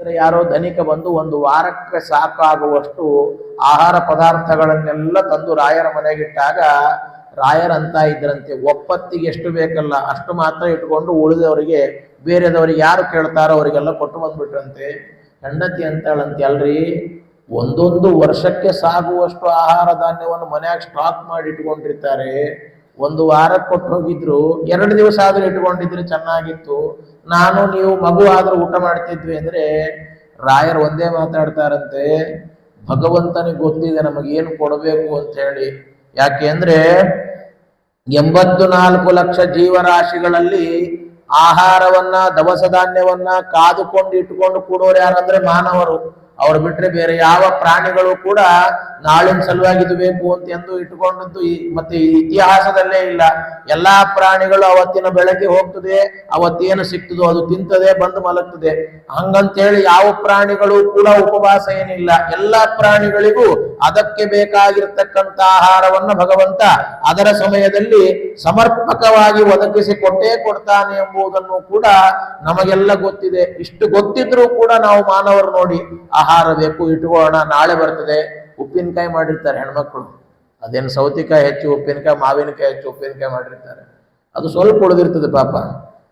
ಅಂದ್ರೆ ಯಾರೋ ಧನಿಕ ಬಂದು ಒಂದು ವಾರಕ್ಕೆ ಸಾಕಾಗುವಷ್ಟು ಆಹಾರ ಪದಾರ್ಥಗಳನ್ನೆಲ್ಲ ತಂದು ರಾಯರ ಮನೆಗಿಟ್ಟಾಗ ರಾಯರಂತ ಇದ್ರಂತೆ. ಒಪ್ಪತ್ತಿಗೆ ಎಷ್ಟು ಬೇಕಲ್ಲ, ಅಷ್ಟು ಮಾತ್ರ ಇಟ್ಕೊಂಡು ಉಳಿದವರಿಗೆ, ಬೇರೆದವರಿಗೆ ಯಾರು ಕೇಳ್ತಾರೋ ಅವರಿಗೆಲ್ಲ ಕೊಟ್ಟು ಬಂದ್ಬಿಟ್ರಂತೆ. ಹೆಂಡತಿ ಅಂತಾಳಂತೆ, ಅಲ್ರಿ, ಒಂದೊಂದು ವರ್ಷಕ್ಕೆ ಸಾಗುವಷ್ಟು ಆಹಾರ ಧಾನ್ಯವನ್ನು ಮನ್ಯಾಗ ಸ್ಟಾಕ್ ಮಾಡಿ ಇಟ್ಕೊಂಡಿರ್ತಾರೆ. ಒಂದು ವಾರಕ್ಕೆ ಕೊಟ್ಟು ಹೋಗಿದ್ರು, ಎರಡು ದಿವಸ ಆದರೂ ಇಟ್ಕೊಂಡಿದ್ರೆ ಚೆನ್ನಾಗಿತ್ತು. ನಾನು ನೀವು ಮಗು ಆದ್ರೂ ಊಟ ಮಾಡ್ತಿದ್ವಿ ಅಂದ್ರೆ ರಾಯರು ಒಂದೇ ಮಾತಾಡ್ತಾರಂತೆ, ಭಗವಂತನಿಗೆ ಗೊತ್ತಿದೆ ನಮಗೆ ಏನು ಕೊಡಬೇಕು ಅಂತ ಹೇಳಿ. ಯಾಕೆ ಅಂದ್ರೆ ಎಂಬತ್ತು ನಾಲ್ಕು ಲಕ್ಷ ಜೀವರಾಶಿಗಳಲ್ಲಿ ಆಹಾರವನ್ನ, ದವಸ ಧಾನ್ಯವನ್ನ ಕಾದುಕೊಂಡು ಇಟ್ಕೊಂಡು ಕೊಡೋರು ಯಾರಂದ್ರೆ ಮಾನವರು. ಅವ್ರು ಬಿಟ್ರೆ ಬೇರೆ ಯಾವ ಪ್ರಾಣಿಗಳು ಕೂಡ ನಾಳಿನ ಸಲುವಾಗಿ ಇದು ಬೇಕು ಅಂತ ಎಂದು ಇಟ್ಕೊಂಡದ್ದು ಮತ್ತೆ ಇತಿಹಾಸದಲ್ಲೇ ಇಲ್ಲ. ಎಲ್ಲಾ ಪ್ರಾಣಿಗಳು ಅವತ್ತಿನ ಬೆಳಗ್ಗೆ ಹೋಗ್ತದೆ, ಅವತ್ತೇನು ಸಿಕ್ತದೋ ಅದು ತಿಂತದೆ, ಬಂದು ಮಲಗ್ತದೆ. ಹಂಗಂತೇಳಿ ಯಾವ ಪ್ರಾಣಿಗಳು ಕೂಡ ಉಪವಾಸ ಏನಿಲ್ಲ. ಎಲ್ಲಾ ಪ್ರಾಣಿಗಳಿಗೂ ಅದಕ್ಕೆ ಬೇಕಾಗಿರ್ತಕ್ಕಂತ ಆಹಾರವನ್ನ ಭಗವಂತ ಅದರ ಸಮಯದಲ್ಲಿ ಸಮರ್ಪಕವಾಗಿ ಒದಗಿಸಿ ಕೊಟ್ಟೇ ಕೊಡ್ತಾನೆ ಎಂಬುದನ್ನು ಕೂಡ ನಮಗೆಲ್ಲ ಗೊತ್ತಿದೆ. ಇಷ್ಟು ಗೊತ್ತಿದ್ರೂ ಕೂಡ ನಾವು ಮಾನವರು ನೋಡಿ ಆಹಾರ ಬೇಕು ಇಟ್ಕೊಳ್ಳೋಣ ನಾಳೆ ಬರ್ತದೆ. ಉಪ್ಪಿನಕಾಯಿ ಮಾಡಿರ್ತಾರೆ ಹೆಣ್ಮಕ್ಳು. ಅದೇನು ಸೌತಿಕಾಯಿ ಹೆಚ್ಚು, ಉಪ್ಪಿನಕಾಯಿ, ಮಾವಿನಕಾಯಿ ಹೆಚ್ಚು, ಉಪ್ಪಿನಕಾಯಿ ಮಾಡಿರ್ತಾರೆ. ಅದು ಸ್ವಲ್ಪ ಉಳಿದಿರ್ತದೆ ಪಾಪ.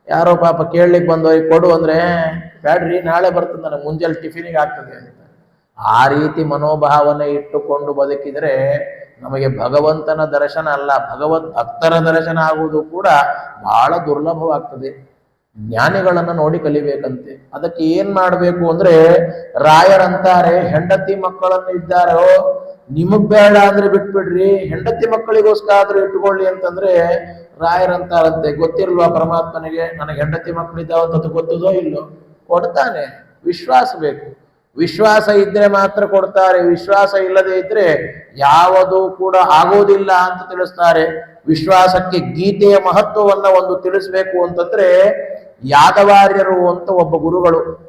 ಯಾರೋ ಪಾಪ ಕೇಳಲಿಕ್ಕೆ ಬಂದವ್ರಿಗೆ ಕೊಡು ಅಂದ್ರೆ, ಬ್ಯಾಡ್ರಿ, ನಾಳೆ ಬರ್ತದೆ ನನಗೆ, ಮುಂಜಾನೆ ಟಿಫಿನಿಗೆ ಆಗ್ತದೆ ಆ ರೀತಿ ಮನೋಭಾವನೆ ಇಟ್ಟುಕೊಂಡು ಬದುಕಿದರೆ ನಮಗೆ ಭಗವಂತನ ದರ್ಶನ ಅಲ್ಲ, ಭಗವದ್ ಭಕ್ತರ ದರ್ಶನ ಆಗುವುದು ಕೂಡ ಬಹಳ ದುರ್ಲಭವಾಗ್ತದೆ. ಜ್ಞಾನಿಗಳನ್ನ ನೋಡಿ ಕಲಿಬೇಕಂತೆ. ಅದಕ್ಕೆ ಏನ್ ಮಾಡ್ಬೇಕು ಅಂದ್ರೆ ರಾಯರಂತಾರೆ, ಹೆಂಡತಿ ಮಕ್ಕಳನ್ನು ಇದ್ದಾರೋ, ನಿಮಗ್ ಬೇಡ ಅಂದ್ರೆ ಬಿಟ್ಬಿಡ್ರಿ, ಹೆಂಡತಿ ಮಕ್ಕಳಿಗೋಸ್ಕರ ಆದ್ರೂ ಇಟ್ಕೊಳ್ಳಿ ಅಂತಂದ್ರೆ ರಾಯರಂತಾರಂತೆ. ಗೊತ್ತಿಲ್ವಾ ಪರಮಾತ್ಮನಿಗೆ, ನನಗೆ ಹೆಂಡತಿ ಮಕ್ಕಳಿದ್ದಾವ ಅಂತ ಗೊತ್ತದೋ ಇಲ್ಲೋ? ಕೊಡ್ತಾನೆ. ವಿಶ್ವಾಸ ಬೇಕು. ವಿಶ್ವಾಸ ಇದ್ರೆ ಮಾತ್ರ ಕೊಡ್ತಾರೆ. ವಿಶ್ವಾಸ ಇಲ್ಲದೆ ಇದ್ರೆ ಯಾವುದು ಕೂಡ ಆಗೋದಿಲ್ಲ ಅಂತ ತಿಳಿಸ್ತಾರೆ. ವಿಶ್ವಾಸಕ್ಕೆ ಗೀತೆಯ ಮಹತ್ವವನ್ನ ಒಂದು ತಿಳಿಸ್ಬೇಕು ಅಂತಂದ್ರೆ ಯಾದವಾರ್ಯರು ಅಂತ ಒಬ್ಬ ಗುರುಗಳು.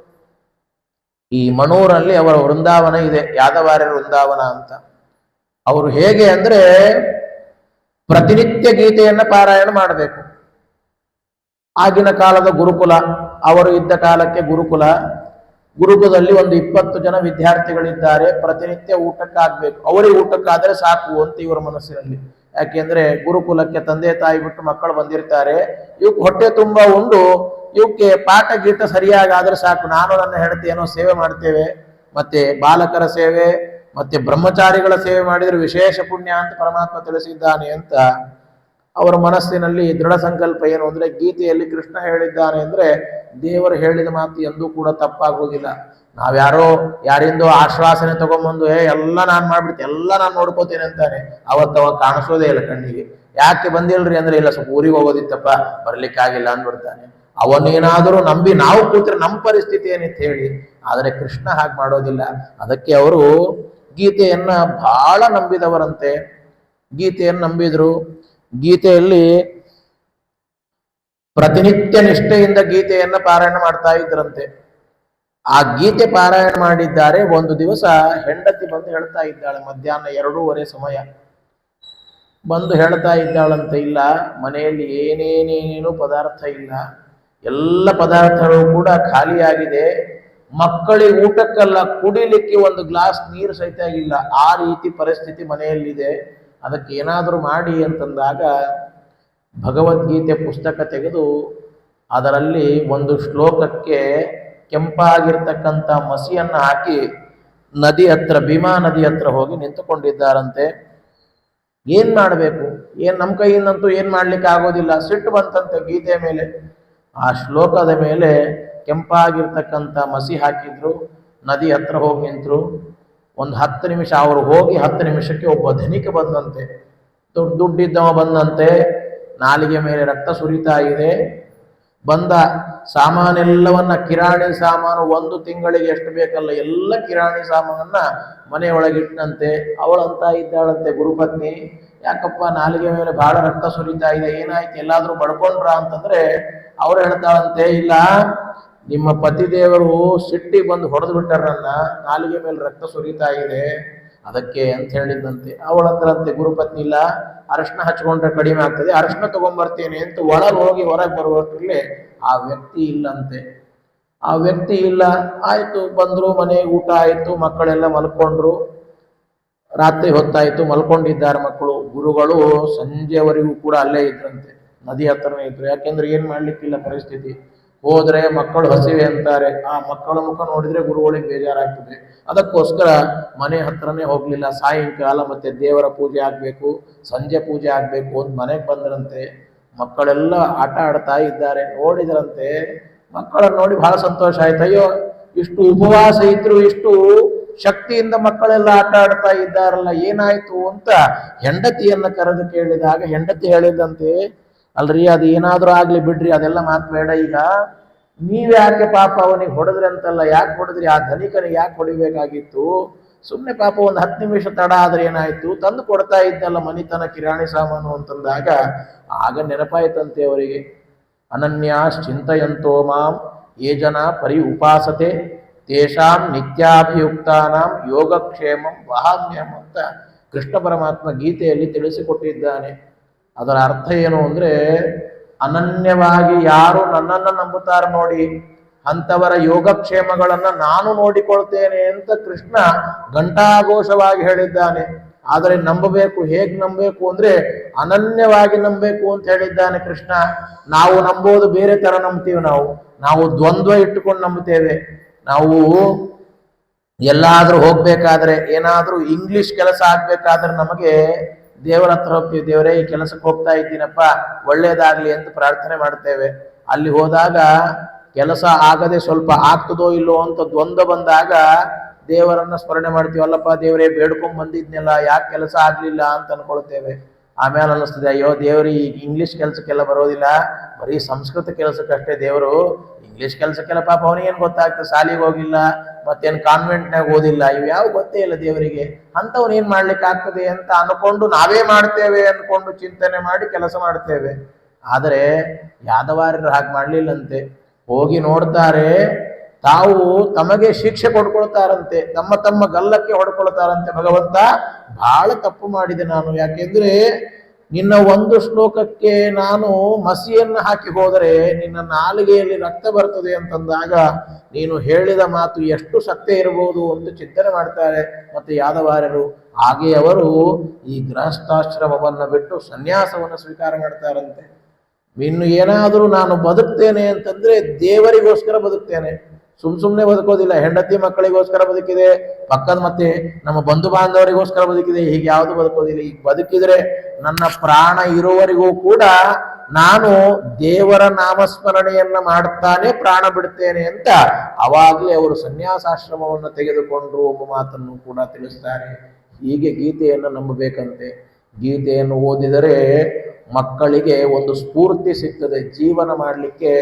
ಈ ಮನೂರಲ್ಲಿ ಅವರ ವೃಂದಾವನ ಇದೆ, ಯಾದವಾರ್ಯರ ವೃಂದಾವನ ಅಂತ. ಅವರು ಹೇಗೆ ಅಂದ್ರೆ ಪ್ರತಿನಿತ್ಯ ಗೀತೆಯನ್ನ ಪಾರಾಯಣ ಮಾಡಬೇಕು. ಆಗಿನ ಕಾಲದ ಗುರುಕುಲ, ಅವರು ಇದ್ದ ಕಾಲಕ್ಕೆ ಗುರುಕುಲ. ಗುರುಕುಲದಲ್ಲಿ ಒಂದು ಇಪ್ಪತ್ತು ಜನ ವಿದ್ಯಾರ್ಥಿಗಳಿದ್ದಾರೆ, ಪ್ರತಿನಿತ್ಯ ಊಟಕ್ಕಾಗಬೇಕು. ಅವರಿಗೆ ಊಟಕ್ಕಾದ್ರೆ ಸಾಕು ಅಂತ ಇವರ ಮನಸ್ಸಿನಲ್ಲಿ. ಯಾಕೆಂದ್ರೆ ಗುರುಕುಲಕ್ಕೆ ತಂದೆ ತಾಯಿ ಬಿಟ್ಟು ಮಕ್ಕಳು ಬಂದಿರ್ತಾರೆ. ಇವ್ ಹೊಟ್ಟೆ ತುಂಬಾ ಉಂಡು. ಇವಕ್ಕೆ ಪಾಠ ಗೀಟ ಸರಿಯಾಗಾದ್ರೆ ಸಾಕು. ನಾನು ನನ್ನ ಹೆಂಡತಿ ಏನೋ ಸೇವೆ ಮಾಡ್ತೇವೆ. ಮತ್ತೆ ಬಾಲಕರ ಸೇವೆ, ಮತ್ತೆ ಬ್ರಹ್ಮಚಾರಿಗಳ ಸೇವೆ ಮಾಡಿದ್ರೆ ವಿಶೇಷ ಪುಣ್ಯ ಅಂತ ಪರಮಾತ್ಮ ತಿಳಿಸಿದ್ದಾನೆ ಅಂತ ಅವರ ಮನಸ್ಸಿನಲ್ಲಿ ದೃಢ ಸಂಕಲ್ಪ ಏನು ಅಂದ್ರೆ ಗೀತೆಯಲ್ಲಿ ಕೃಷ್ಣ ಹೇಳಿದ್ದಾನೆ ಅಂದ್ರೆ ದೇವರು ಹೇಳಿದ ಮಾತು ಎಂದೂ ಕೂಡ ತಪ್ಪಾಗೋದಿಲ್ಲ ನಾವ್ಯಾರೋ ಯಾರಿಂದೋ ಆಶ್ವಾಸನೆ ತಗೊಂಬಂದು, ಏ, ಎಲ್ಲ ನಾನು ಮಾಡ್ಬಿಡ್ತೀನಿ ಎಲ್ಲ ನಾನು ನೋಡ್ಕೋತೇನೆ ಅಂತಾನೆ. ಅವತ್ತು ಅವಾಗ ಕಾಣಿಸೋದೇ ಇಲ್ಲ ಕಣ್ಣಿಗೆ. ಯಾಕೆ ಬಂದಿಲ್ರಿ ಅಂದ್ರೆ, ಇಲ್ಲ, ಸ್ವಲ್ಪ ಊರಿಗೆ ಹೋಗೋದಿತ್ತಪ್ಪ, ಬರ್ಲಿಕ್ಕಾಗಿಲ್ಲ ಅಂದ್ಬಿಡ್ತಾನೆ. ಅವನೇನಾದರೂ ನಂಬಿ ನಾವು ಕೂತ್ರೆ ನಮ್ಮ ಪರಿಸ್ಥಿತಿ ಏನಿತ್ತು ಹೇಳಿ. ಆದರೆ ಕೃಷ್ಣ ಹಾಗೆ ಮಾಡೋದಿಲ್ಲ. ಅದಕ್ಕೆ ಅವರು ಗೀತೆಯನ್ನ ಬಹಳ ನಂಬಿದವರಂತೆ. ಗೀತೆಯನ್ನು ನಂಬಿದ್ರು. ಗೀತೆಯಲ್ಲಿ ಪ್ರತಿನಿತ್ಯ ನಿಷ್ಠೆಯಿಂದ ಗೀತೆಯನ್ನ ಪಾರಾಯಣ ಮಾಡ್ತಾ ಇದ್ರಂತೆ. ಆ ಗೀತೆ ಪಾರಾಯಣ ಮಾಡಿದ್ದಾರೆ. ಒಂದು ದಿವಸ ಹೆಂಡತಿ ಬಂದು ಹೇಳ್ತಾ ಇದ್ದಾಳೆ, ಮಧ್ಯಾಹ್ನ ಎರಡೂವರೆ ಸಮಯ. ಬಂದು ಹೇಳ್ತಾ ಇದ್ದಾಳಂತೆ, ಇಲ್ಲ, ಮನೆಯಲ್ಲಿ ಏನೇನೇನೇನು ಪದಾರ್ಥ ಇಲ್ಲ. ಎಲ್ಲ ಪದಾರ್ಥಗಳು ಕೂಡ ಖಾಲಿಯಾಗಿದೆ. ಮಕ್ಕಳಿಗೆ ಊಟಕ್ಕೆಲ್ಲ ಕುಡಿಲಿಕ್ಕೆ ಒಂದು ಗ್ಲಾಸ್ ನೀರು ಸಹಿತ ಆಗಿಲ್ಲ ಆ ರೀತಿ ಪರಿಸ್ಥಿತಿ ಮನೆಯಲ್ಲಿದೆ. ಅದಕ್ಕೆ ಏನಾದರೂ ಮಾಡಿ ಅಂತಂದಾಗ ಭಗವದ್ಗೀತೆ ಪುಸ್ತಕ ತೆಗೆದು ಅದರಲ್ಲಿ ಒಂದು ಶ್ಲೋಕಕ್ಕೆ ಕೆಂಪಾಗಿರ್ತಕ್ಕಂಥ ಮಸಿಯನ್ನು ಹಾಕಿ ನದಿ ಹತ್ರ, ಭೀಮಾ ನದಿ ಹತ್ರ ಹೋಗಿ ನಿಂತುಕೊಂಡಿದ್ದಾರಂತೆ. ಏನು ಮಾಡಬೇಕು? ಏನು ನಮ್ಮ ಕೈಯಿಂದಂತೂ ಏನು ಮಾಡ್ಲಿಕ್ಕೆ ಆಗೋದಿಲ್ಲ ಸಿಟ್ಟು ಬಂತಂತೆ ಗೀತೆಯ ಮೇಲೆ. ಆ ಶ್ಲೋಕದ ಮೇಲೆ ಕೆಂಪಾಗಿರ್ತಕ್ಕಂಥ ಮಸಿ ಹಾಕಿದ್ರು, ನದಿ ಹತ್ರ ಹೋಗಿ ನಿಂತರು. ಒಂದು ಹತ್ತು ನಿಮಿಷ ಅವರು ಹೋಗಿ ಹತ್ತು ನಿಮಿಷಕ್ಕೆ ಒಬ್ಬ ಧನಿಕ ಬಂದಂತೆ. ದುಡ್ಡು ದುಡ್ಡಿದ್ದವ ಬಂದಂತೆ. ನಾಲಿಗೆ ಮೇಲೆ ರಕ್ತ ಸುರಿತಾ ಇದೆ. ಬಂದ ಸಾಮಾನೆಲ್ಲವನ್ನ ಕಿರಾಣಿ ಸಾಮಾನು ಒಂದು ತಿಂಗಳಿಗೆ ಎಷ್ಟು ಬೇಕಲ್ಲ ಎಲ್ಲ ಕಿರಾಣಿ ಸಾಮಾನನ್ನ ಮನೆಯೊಳಗಿಟ್ಟನಂತೆ. ಅವಳಂತ ಇದ್ದಾಳಂತೆ ಗುರುಪತ್ನಿ. ಯಾಕಪ್ಪ, ನಾಲಿಗೆ ಮೇಲೆ ಬಹಳ ರಕ್ತ ಸುರಿತಾ ಇದೆ, ಏನಾಯ್ತು? ಎಲ್ಲಾದ್ರೂ ಬಡ್ಕೊಂಡ್ರ ಅಂತಂದ್ರೆ ಅವ್ರು ಹೇಳ್ತಾಳಂತೆ, ಇಲ್ಲ, ನಿಮ್ಮ ಪತಿದೇವರು ಸಿಟ್ಟಿಗೆ ಬಂದು ಹೊಡೆದು ಬಿಟ್ಟಾರ ನನ್ನ ನಾಲಿಗೆ ಮೇಲೆ ರಕ್ತ ಸುರಿತಾ ಇದೆ. ಅದಕ್ಕೆ ಅಂತ ಹೇಳಿದಂತೆ ಅವಳಂದ್ರಂತೆ ಗುರುಪತ್ನಿ ಇಲ್ಲ, ಅರಶಿನ ಹಚ್ಕೊಂಡ್ರೆ ಕಡಿಮೆ ಆಗ್ತದೆ, ಅರಶಿನ ತಗೊಂಡ್ಬರ್ತೇನೆ ಅಂತ ಒಳಗೆ ಹೋಗಿ ಹೊರಗೆ ಬರುವಷ್ಟರಲ್ಲಿ ಆ ವ್ಯಕ್ತಿ ಇಲ್ಲಂತೆ. ಆ ವ್ಯಕ್ತಿ ಇಲ್ಲ, ಆಯ್ತು, ಬಂದ್ರು ಮನೆ ಊಟ ಆಯ್ತು, ಮಕ್ಕಳೆಲ್ಲ ಮಲ್ಕೊಂಡ್ರು. ರಾತ್ರಿ ಹೊತ್ತಾಯ್ತು, ಮಲ್ಕೊಂಡಿದ್ದಾರೆ ಮಕ್ಕಳು. ಗುರುಗಳು ಸಂಜೆವರೆಗೂ ಕೂಡ ಅಲ್ಲೇ ಇದ್ರಂತೆ. ನದಿ ಹತ್ರನೇ ಇದ್ರು. ಯಾಕೆಂದ್ರೆ ಏನ್ ಮಾಡ್ಲಿಕ್ಕಿಲ್ಲ ಪರಿಸ್ಥಿತಿ. ಹೋದ್ರೆ ಮಕ್ಕಳು ಹಸಿವೆ ಅಂತಾರೆ. ಆ ಮಕ್ಕಳ ಮುಖ ನೋಡಿದ್ರೆ ಗುರುಗಳಿಗೆ ಬೇಜಾರಾಗ್ತದೆ. ಅದಕ್ಕೋಸ್ಕರ ಮನೆ ಹತ್ರನೇ ಹೋಗ್ಲಿಲ್ಲ. ಸಾಯಂಕಾಲ ಮತ್ತೆ ದೇವರ ಪೂಜೆ ಆಗ್ಬೇಕು, ಸಂಜೆ ಪೂಜೆ ಆಗ್ಬೇಕು ಅಂತ ಮನೆಗೆ ಬಂದ್ರಂತೆ. ಮಕ್ಕಳೆಲ್ಲ ಆಟ ಆಡ್ತಾ ಇದ್ದಾರೆ. ನೋಡಿದ್ರಂತೆ. ಮಕ್ಕಳನ್ನ ನೋಡಿ ಬಹಳ ಸಂತೋಷ ಆಯ್ತು. ಅಯ್ಯೋ, ಇಷ್ಟು ಉಪವಾಸ ಇದ್ರು, ಇಷ್ಟು ಶಕ್ತಿಯಿಂದ ಮಕ್ಕಳೆಲ್ಲ ಆಟ ಆಡ್ತಾ ಇದ್ದಾರಲ್ಲ, ಏನಾಯ್ತು ಅಂತ ಹೆಂಡತಿಯನ್ನ ಕರೆದು ಕೇಳಿದಾಗ, ಹೆಂಡತಿ ಹೇಳಿದಂತೆ ಅಲ್ರಿ, ಅದು ಏನಾದರೂ ಆಗಲಿ ಬಿಡ್ರಿ, ಅದೆಲ್ಲ ಮಾತು ಬೇಡ. ಈಗ ನೀವ್ ಯಾಕೆ ಪಾಪ ಅವನಿಗೆ ಹೊಡೆದ್ರಿ ಅಂತಲ್ಲ, ಯಾಕೆ ಹೊಡೆದ್ರಿ? ಆ ಧನಿಕನಿಗೆ ಯಾಕೆ ಹೊಡಿಬೇಕಾಗಿತ್ತು? ಸುಮ್ಮನೆ ಪಾಪ ಒಂದು ಹತ್ತು ನಿಮಿಷ ತಡ ಆದ್ರೆ ಏನಾಯ್ತು? ತಂದು ಕೊಡ್ತಾ ಇದ್ದಲ್ಲ ಮನಿತನ ಕಿರಾಣಿ ಸಾಮಾನು ಅಂತಂದಾಗ, ಆಗ ನೆನಪಾಯ್ತಂತೆ ಅವರಿಗೆ. ಅನನ್ಯಾಶ್ಚಿಂತಯಂತೋ ಮಾಂ, ಯೇ ಜನ ಪರಿ ಉಪಾಸತೆ, ತೇಷಾಂ ನಿತ್ಯಾಭಿಯುಕ್ತಾನಾಂ ಯೋಗಕ್ಷೇಮಂ ವಹಾಮ್ಯಂ ಅಂತ ಕೃಷ್ಣ ಪರಮಾತ್ಮ ಗೀತೆಯಲ್ಲಿ ತಿಳಿಸಿಕೊಟ್ಟಿದ್ದಾನೆ. ಅದರ ಅರ್ಥ ಏನು ಅಂದರೆ ಅನನ್ಯವಾಗಿ ಯಾರು ನನ್ನನ್ನು ನಂಬುತ್ತಾರೆ ನೋಡಿ, ಅಂಥವರ ಯೋಗಕ್ಷೇಮಗಳನ್ನು ನಾನು ನೋಡಿಕೊಳ್ತೇನೆ ಅಂತ ಕೃಷ್ಣ ಘಂಟಾಘೋಷವಾಗಿ ಹೇಳಿದ್ದಾನೆ. ಆದರೆ ನಂಬಬೇಕು, ಹೇಗೆ ನಂಬಬೇಕು ಅಂದ್ರೆ ಅನನ್ಯವಾಗಿ ನಂಬಬೇಕು ಅಂತ ಹೇಳಿದ್ದಾನೆ ಕೃಷ್ಣ. ನಾವು ನಂಬೋದು, ಬೇರೆ ತರ ನಂಬ್ತೀವಿ ನಾವು. ನಾವು ದ್ವಂದ್ವ ಇಟ್ಟುಕೊಂಡು ನಂಬುತ್ತೇವೆ ನಾವು ಎಲ್ಲಾದರೂ ಹೋಗ್ಬೇಕಾದ್ರೆ, ಏನಾದರೂ ಇಂಗ್ಲಿಷ್ ಕೆಲಸ ಆಗಬೇಕಾದ್ರೆ ನಮಗೆ ದೇವರ ಹತ್ರ ಹೋಗ್ತೀವಿ, ದೇವರೇ, ಈ ಕೆಲಸಕ್ಕೆ ಹೋಗ್ತಾ ಇದ್ದೀನಪ್ಪ, ಒಳ್ಳೇದಾಗ್ಲಿ ಅಂತ ಪ್ರಾರ್ಥನೆ ಮಾಡ್ತೇವೆ. ಅಲ್ಲಿ ಹೋದಾಗ ಕೆಲಸ ಆಗದೆ ಸ್ವಲ್ಪ ಆಗ್ತದೋ ಇಲ್ಲೋ ಅಂತ ದ್ವಂದ್ವ ಬಂದಾಗ ದೇವರನ್ನ ಸ್ಮರಣೆ ಮಾಡ್ತೀವಲ್ಲಪ್ಪ, ದೇವರೇ, ಬೇಡ್ಕೊಂಡ್ ಬಂದಿದ್ನೆಲ್ಲ, ಯಾಕೆ ಕೆಲಸ ಆಗ್ಲಿಲ್ಲ ಅಂತ ಅನ್ಕೊಳ್ತೇವೆ. ಆಮೇಲೆ ಅನ್ನಿಸ್ತದೆ, ಅಯ್ಯೋ ದೇವರು, ಈಗ ಇಂಗ್ಲೀಷ್ ಕೆಲಸಕ್ಕೆಲ್ಲ ಬರೋದಿಲ್ಲ. ಬರೀ ಸಂಸ್ಕೃತ ಕೆಲಸಕ್ಕಷ್ಟೇ ದೇವರು. ಇಂಗ್ಲೀಷ್ ಕೆಲಸಕ್ಕೆಲ್ಲ ಪಾಪ ಅವನಿಗೇನು ಗೊತ್ತಾಗ್ತದೆ? ಶಾಲಿಗೆ ಹೋಗಿಲ್ಲ, ಮತ್ತೇನು ಕಾನ್ವೆಂಟ್ನಾಗ ಓದಿಲ್ಲ. ಇವು ಯಾವ ಗೊತ್ತೇ ಇಲ್ಲ ದೇವರಿಗೆ. ಅಂಥವ್ನು ಏನು ಮಾಡ್ಲಿಕ್ಕೆ ಆಗ್ತದೆ ಅಂತ ಅನ್ಕೊಂಡು ನಾವೇ ಮಾಡ್ತೇವೆ ಅಂದ್ಕೊಂಡು ಚಿಂತನೆ ಮಾಡಿ ಕೆಲಸ ಮಾಡ್ತೇವೆ. ಆದರೆ ಯಾದವಾರ್ಯರು ಹಾಗೆ ಮಾಡಲಿಲ್ಲಂತೆ. ಹೋಗಿ ನೋಡ್ತಾರೆ, ತಾವು ತಮಗೆ ಶಿಕ್ಷೆ ಕೊಡ್ಕೊಳ್ತಾರಂತೆ. ತಮ್ಮ ತಮ್ಮ ಗಲ್ಲಕ್ಕೆ ಹೊಡ್ಕೊಳ್ತಾರಂತೆ ಭಗವಂತ. ಬಹಳ ತಪ್ಪು ಮಾಡಿದೆ ನಾನು. ಯಾಕೆಂದ್ರೆ ನಿನ್ನ ಒಂದು ಶ್ಲೋಕಕ್ಕೆ ನಾನು ಮಸಿಯನ್ನು ಹಾಕಿ ಹೋದರೆ ನಿನ್ನ ನಾಲಿಗೆಯಲ್ಲಿ ರಕ್ತ ಬರ್ತದೆ ಅಂತಂದಾಗ ನೀನು ಹೇಳಿದ ಮಾತು ಎಷ್ಟು ಸತ್ಯ ಇರಬಹುದು ಅಂತ ಚಿಂತನೆ ಮಾಡ್ತಾರೆ ಮತ್ತೆ ಯಾದವಾರ್ಯರು ಹಾಗೆ ಅವರು ಈ ಗೃಹಸ್ಥಾಶ್ರಮವನ್ನು ಬಿಟ್ಟು ಸನ್ಯಾಸವನ್ನು ಸ್ವೀಕಾರ ಮಾಡ್ತಾರಂತೆ. ಇನ್ನು ಏನಾದರೂ ನಾನು ಬದುಕ್ತೇನೆ ಅಂತಂದ್ರೆ ದೇವರಿಗೋಸ್ಕರ ಬದುಕ್ತೇನೆ. ಸುಮ್ ಸುಮ್ನೆ ಬದುಕೋದಿಲ್ಲ. ಹೆಂಡತಿ ಮಕ್ಕಳಿಗೋಸ್ಕರ ಬದುಕಿದೆ, ಪಕ್ಕದ ಮತ್ತೆ ನಮ್ಮ ಬಂಧು ಬಾಂಧವರಿಗೋಸ್ಕರ ಬದುಕಿದೆ, ಹೀಗೆ ಯಾವುದು ಬದುಕೋದಿಲ್ಲ. ಈಗ ಬದುಕಿದ್ರೆ ನನ್ನ ಪ್ರಾಣ ಇರುವವರೆಗೂ ಕೂಡ ನಾನು ದೇವರ ನಾಮಸ್ಮರಣೆಯನ್ನ ಮಾಡ್ತಾನೆ ಪ್ರಾಣ ಬಿಡ್ತೇನೆ ಅಂತ ಅವಾಗಲೇ ಅವರು ಸನ್ಯಾಸಾಶ್ರಮವನ್ನು ತೆಗೆದುಕೊಂಡು ಒಬ್ಬ ಮಾತನ್ನು ಕೂಡ ತಿಳಿಸ್ತಾರೆ. ಹೀಗೆ ಗೀತೆಯನ್ನು ನಂಬಬೇಕಂತೆ. ಗೀತೆಯನ್ನು ಓದಿದರೆ ಮಕ್ಕಳಿಗೆ ಒಂದು ಸ್ಫೂರ್ತಿ ಸಿಗ್ತದೆ, ಜೀವನ ಮಾಡಲಿಕ್ಕೆ